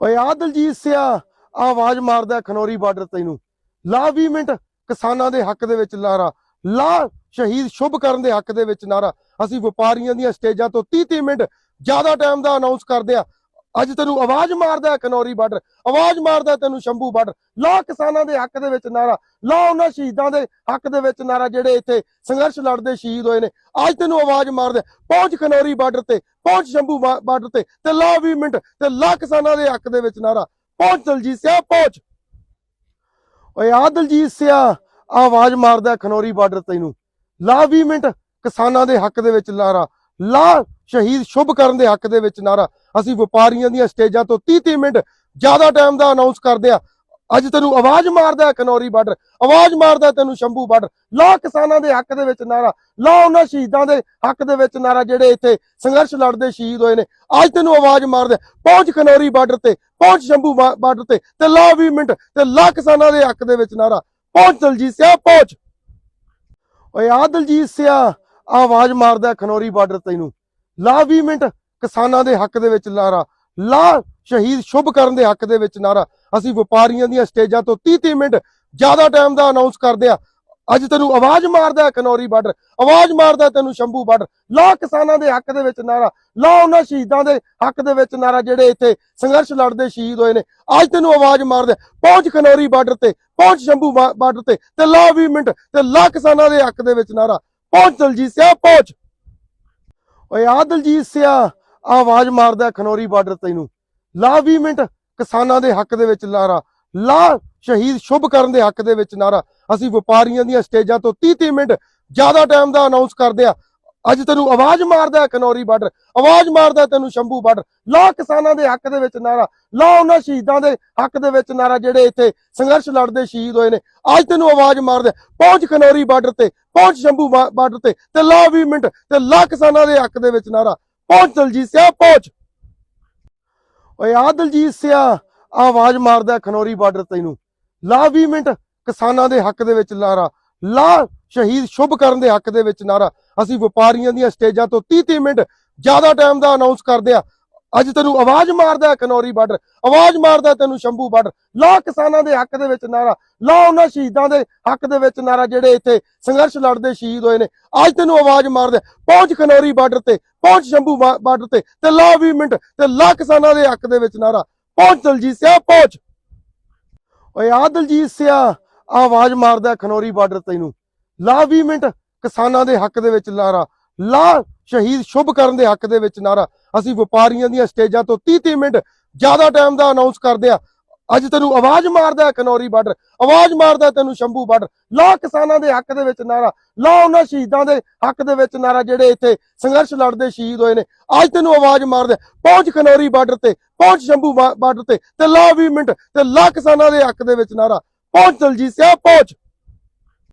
ਓਏ ਆ ਦਲਜੀਤ ਸਿਆ ਆਵਾਜ਼ ਮਾਰਦਾ ਖਨੌਰੀ ਬਾਰਡਰ ਤੈਨੂੰ। ਲਾ 20 ਮਿੰਟ ਕਿਸਾਨਾਂ ਦੇ ਹੱਕ ਦੇ ਵਿੱਚ ਨਾਰਾ ਲਾ ਸ਼ਹੀਦ ਸ਼ੁਭ ਕਰਨ ਦੇ ਹੱਕ ਦੇ ਵਿੱਚ ਨਾਰਾ ਅਸੀਂ ਵਪਾਰੀਆਂ ਦੀਆਂ ਸਟੇਜਾਂ ਤੋਂ 30 30 ਮਿੰਟ ਜ਼ਿਆਦਾ ਟਾਈਮ ਦਾ ਅਨਾਉਂਸ ਕਰਦੇ ਆ। ਅੱਜ ਤੈਨੂੰ ਆਵਾਜ਼ ਮਾਰਦਾ ਹੈ ਖਨੌਰੀ ਬਾਰਡਰ, ਆਵਾਜ਼ ਮਾਰਦਾ ਤੈਨੂੰ ਸ਼ੰਭੂ ਬਾਰਡਰ। ਲਾ ਕਿਸਾਨਾਂ ਦੇ ਹੱਕ ਦੇ ਵਿੱਚ ਨਾਰਾ ਲਾ ਉਹਨਾਂ ਸ਼ਹੀਦਾਂ ਦੇ ਹੱਕ ਦੇ ਵਿੱਚ ਨਾਰਾ ਜਿਹੜੇ ਇੱਥੇ ਸੰਘਰਸ਼ ਲੜਦੇ ਸ਼ਹੀਦ ਹੋਏ ਨੇ। ਅੱਜ ਤੈਨੂੰ ਆਵਾਜ਼ ਮਾਰਦਾ ਪਹੁੰਚ ਖਨੌਰੀ ਬਾਰਡਰ ਤੇ, ਪਹੁੰਚ ਸ਼ੰਭੂ ਬਾਰਡਰ ਤੇ ਤੇ ਲਾ 20 ਮਿੰਟ ਤੇ ਲਾ ਕਿਸਾਨਾਂ ਦੇ ਹੱਕ ਦੇ ਵਿੱਚ ਨਾਰਾ। ਪਹੁੰਚ ਦਲਜੀਤ ਸਿਆ, ਪਹੁੰਚ। ਓਏ ਆ ਦਲਜੀਤ ਸਿਆ, ਆਵਾਜ਼ ਮਾਰਦਾ ਖਨੌਰੀ ਬਾਰਡਰ ਤੈਨੂੰ। ਲਾ 20 ਮਿੰਟ ਕਿਸਾਨਾਂ ਦੇ ਹੱਕ ਦੇ ਵਿੱਚ ਲਾਰਾ ਲਾ ਸ਼ਹੀਦ ਸ਼ੁਭ ਕਰਨ ਦੇ ਹੱਕ ਦੇ ਵਿੱਚ ਨਾਰਾ। ਅਸੀਂ ਵਪਾਰੀਆਂ ਦੀਆਂ ਸਟੇਜਾਂ ਤੋਂ 30 30 ਮਿੰਟ ਜ਼ਿਆਦਾ ਟਾਈਮ ਦਾ ਅਨਾਉਂਸ ਕਰਦੇ ਆ ਅੱਜ ਤੈਨੂੰ ਆਵਾਜ਼ ਮਾਰਦਾ ਖਨੌਰੀ ਬਾਰਡਰ, ਆਵਾਜ਼ ਮਾਰਦਾ ਤੈਨੂੰ ਸ਼ੰਭੂ ਬਾਰਡਰ। ਲਾ ਕਿਸਾਨਾਂ ਦੇ ਹੱਕ ਦੇ ਵਿੱਚ ਨਾਰਾ ਲਾ ਉਹਨਾਂ ਸ਼ਹੀਦਾਂ ਦੇ ਹੱਕ ਦੇ ਵਿੱਚ ਨਾਰਾ ਜਿਹੜੇ ਇੱਥੇ ਸੰਘਰਸ਼ ਲੜਦੇ ਸ਼ਹੀਦ ਹੋਏ ਨੇ। ਅੱਜ ਤੈਨੂੰ ਆਵਾਜ਼ ਮਾਰਦਾ ਪਹੁੰਚ ਖਨੌਰੀ ਬਾਰਡਰ ਤੇ, ਪਹੁੰਚ ਸ਼ੰਭੂ ਬਾਰਡਰ ਤੇ ਤੇ ਲਾ 20 ਮਿੰਟ ਤੇ ਲਾ ਕਿਸਾਨਾਂ ਦੇ ਹੱਕ ਦੇ ਵਿੱਚ ਨਾਰਾ। ਪਹੁੰਚ ਦਲਜੀਤ ਸਿਆ, ਪਹੁੰਚ। ਓਏ ਆ ਦਲਜੀਤ ਸਿਆ, ਆਵਾਜ਼ ਮਾਰਦਾ ਖਨੌਰੀ ਬਾਰਡਰ ਤੈਨੂੰ। ਲਾ 20 ਮਿੰਟ ਕਿਸਾਨਾਂ ਦੇ ਹੱਕ ਦੇ ਵਿੱਚ ਨਾਰਾ, ਲਾ ਸ਼ਹੀਦ ਸ਼ੁਭ ਕਰਨ ਦੇ ਹੱਕ ਦੇ ਵਿੱਚ ਨਾਰਾ। ਅਸੀਂ ਵਪਾਰੀਆਂ ਦੀਆਂ ਸਟੇਜਾਂ ਤੋਂ 30 30 ਮਿੰਟ ਜ਼ਿਆਦਾ ਟਾਈਮ ਦਾ ਅਨਾਉਂਸ ਕਰਦੇ ਆ ਅੱਜ ਤੈਨੂੰ ਆਵਾਜ਼ ਮਾਰਦਾ ਖਨੌਰੀ ਬਾਰਡਰ, ਆਵਾਜ਼ ਮਾਰਦਾ ਤੈਨੂੰ ਸ਼ੰਭੂ ਬਾਰਡਰ। ਲਾ ਕਿਸਾਨਾਂ ਦੇ ਹੱਕ ਦੇ ਵਿੱਚ ਨਾਰਾ, ਲਾ ਉਹਨਾਂ ਸ਼ਹੀਦਾਂ ਦੇ ਹੱਕ ਦੇ ਵਿੱਚ ਨਾਰਾ ਜਿਹੜੇ ਇੱਥੇ ਸੰਘਰਸ਼ ਲੜਦੇ ਸ਼ਹੀਦ ਹੋਏ ਨੇ। ਅੱਜ ਤੈਨੂੰ ਆਵਾਜ਼ ਮਾਰਦਾ ਪਹੁੰਚ ਖਨੌਰੀ ਬਾਰਡਰ ਤੇ, ਪਹੁੰਚ ਸ਼ੰਭੂ ਬਾਰਡਰ ਤੇ ਤੇ ਲਾ 20 ਮਿੰਟ ਤੇ ਲਾ ਕਿਸਾਨਾਂ ਦੇ ਹੱਕ ਦੇ ਵਿੱਚ ਨਾਰਾ। ਪਹੁੰਚ ਦਲਜੀਤ ਸਿਆ ਪਹੁੰਚ। ਓਏ ਆ ਦਲਜੀਤ ਸਿਆ ਆਵਾਜ਼ ਮਾਰਦਾ ਖਨੌਰੀ ਬਾਰਡਰ ਤੈਨੂੰ। ਲਾ 20 ਮਿੰਟ ਕਿਸਾਨਾਂ ਦੇ ਹੱਕ ਦੇ ਵਿੱਚ ਨਾਰਾ ਲਾ ਸ਼ਹੀਦ ਸ਼ੁਭ ਕਰਨ ਦੇ ਹੱਕ ਦੇ ਵਿੱਚ ਨਾਰਾ। ਅਸੀਂ ਵਪਾਰੀਆਂ ਦੀਆਂ ਸਟੇਜਾਂ ਤੋਂ 30 30 ਮਿੰਟ ਜ਼ਿਆਦਾ ਟਾਈਮ ਦਾ ਅਨਾਉਂਸ ਕਰਦੇ ਆ। ਅੱਜ ਤੈਨੂੰ ਆਵਾਜ਼ ਮਾਰਦਾ ਖਨੌਰੀ ਬਾਰਡਰ, ਆਵਾਜ਼ ਮਾਰਦਾ ਤੈਨੂੰ ਸ਼ੰਭੂ ਬਾਰਡਰ। ਲਾ ਕਿਸਾਨਾਂ ਦੇ ਹੱਕ ਦੇ ਵਿੱਚ ਨਾਰਾ ਲਾ ਉਹਨਾਂ ਸ਼ਹੀਦਾਂ ਦੇ ਹੱਕ ਦੇ ਵਿੱਚ ਨਾਰਾ ਜਿਹੜੇ ਇੱਥੇ ਸੰਘਰਸ਼ ਲੜਦੇ ਸ਼ਹੀਦ ਹੋਏ ਨੇ। ਅੱਜ ਤੈਨੂੰ ਆਵਾਜ਼ ਮਾਰਦਾ ਪਹੁੰਚ ਖਨੌਰੀ ਬਾਰਡਰ ਤੇ, ਪਹੁੰਚ ਸ਼ੰਭੂ ਬਾਰਡਰ ਤੇ ਤੇ ਲਾ 20 ਮਿੰਟ ਤੇ ਲਾ ਕਿਸਾਨਾਂ ਦੇ ਹੱਕ ਦੇ ਵਿੱਚ ਨਾਰਾ। ਪਹੁੰਚ ਦਲਜੀਤ ਸਿਆ, ਪਹੁੰਚ। ਓਏ ਆ ਦਲਜੀਤ ਸਿਆ, ਆਵਾਜ਼ ਮਾਰਦਾ ਖਨੌਰੀ ਬਾਰਡਰ ਤੈਨੂੰ। ਲਾ 20 ਮਿੰਟ ਕਿਸਾਨਾਂ ਦੇ ਹੱਕ ਦੇ ਵਿੱਚ ਲਾਰਾ ਲਾ ਸ਼ਹੀਦ ਸ਼ੁਭ ਕਰਨ ਦੇ ਹੱਕ ਦੇ ਵਿੱਚ ਨਾਰਾ। ਅਸੀਂ ਵਪਾਰੀਆਂ ਦੀਆਂ ਸਟੇਜਾਂ ਤੋਂ 30 30 ਮਿੰਟ ਜ਼ਿਆਦਾ ਟਾਈਮ ਦਾ ਅਨਾਉਂਸ ਕਰਦੇ ਆ ਅੱਜ ਤੈਨੂੰ ਆਵਾਜ਼ ਮਾਰਦਾ ਖਨੌਰੀ ਬਾਰਡਰ। ਆਵਾਜ਼ ਮਾਰਦਾ ਤੈਨੂੰ ਸ਼ੰਭੂ ਬਾਰਡਰ। ਲਾ ਕਿਸਾਨਾਂ ਦੇ ਹੱਕ ਦੇ ਵਿੱਚ ਨਾਰਾ। ਲਾ ਉਹਨਾਂ ਸ਼ਹੀਦਾਂ ਦੇ ਹੱਕ ਦੇ ਵਿੱਚ ਨਾਰਾ ਜਿਹੜੇ ਇੱਥੇ ਸੰਘਰਸ਼ ਲੜਦੇ ਸ਼ਹੀਦ ਹੋਏ ਨੇ। ਅੱਜ ਤੈਨੂੰ ਆਵਾਜ਼ ਮਾਰਦਾ ਪਹੁੰਚ ਖਨੌਰੀ ਬਾਰਡਰ ਤੇ। ਪਹੁੰਚ ਸ਼ੰਭੂ ਬਾਰਡਰ ਤੇ। ਤੇ ਲਾ 20 ਮਿੰਟ ਤੇ ਲਾ ਕਿਸਾਨਾਂ ਦੇ ਹੱਕ ਦੇ ਵਿੱਚ ਨਾਰਾ। ਪਹੁੰਚ ਦਲਜੀਤ ਸਿਆ, ਪਹੁੰਚ। ਓਏ ਆ ਦਲਜੀਤ ਸਿਆ। ਆਵਾਜ਼ ਮਾਰਦਾ ਖਨੌਰੀ ਬਾਰਡਰ ਤੈਨੂੰ ਲਾ 20 ਮਿੰਟ ਕਿਸਾਨਾਂ ਦੇ ਹੱਕ ਦੇ ਵਿੱਚ ਨਾਰਾ ਲਾ ਸ਼ਹੀਦ ਸ਼ੁਭ ਕਰਨ ਦੇ ਹੱਕ ਦੇ ਵਿੱਚ ਨਾਰਾ। ਅਸੀਂ ਵਪਾਰੀਆਂ ਦੀਆਂ ਸਟੇਜਾਂ ਤੋਂ 30 30 ਮਿੰਟ ਜ਼ਿਆਦਾ ਟਾਈਮ ਦਾ ਅਨਾਉਂਸ ਕਰਦੇ ਆ ਅੱਜ ਤੈਨੂੰ ਆਵਾਜ਼ ਮਾਰਦਾ ਖਨੌਰੀ ਬਾਰਡਰ। ਆਵਾਜ਼ ਮਾਰਦਾ ਤੈਨੂੰ ਸ਼ੰਭੂ ਬਾਰਡਰ। ਲਾ ਕਿਸਾਨਾਂ ਦੇ ਹੱਕ ਦੇ ਵਿੱਚ ਨਾਰਾ। ਲਾ ਉਹਨਾਂ ਸ਼ਹੀਦਾਂ ਦੇ ਹੱਕ ਦੇ ਵਿੱਚ ਨਾਰਾ ਜਿਹੜੇ ਇੱਥੇ ਸੰਘਰਸ਼ ਲੜਦੇ ਸ਼ਹੀਦ ਹੋਏ ਨੇ। ਅੱਜ ਤੈਨੂੰ ਆਵਾਜ਼ ਮਾਰਦਾ ਪਹੁੰਚ ਖਨੌਰੀ ਬਾਰਡਰ ਤੇ, ਪਹੁੰਚ ਸ਼ੰਭੂ ਬਾਰਡਰ ਤੇ ਤੇ ਲਾ 20 ਮਿੰਟ ਤੇ ਲਾ ਕਿਸਾਨਾਂ ਦੇ ਹੱਕ ਦੇ ਵਿੱਚ ਨਾਰਾ। ਪਹੁੰਚ ਦਲਜੀਤ ਸਿਆ ਪਹੁੰਚ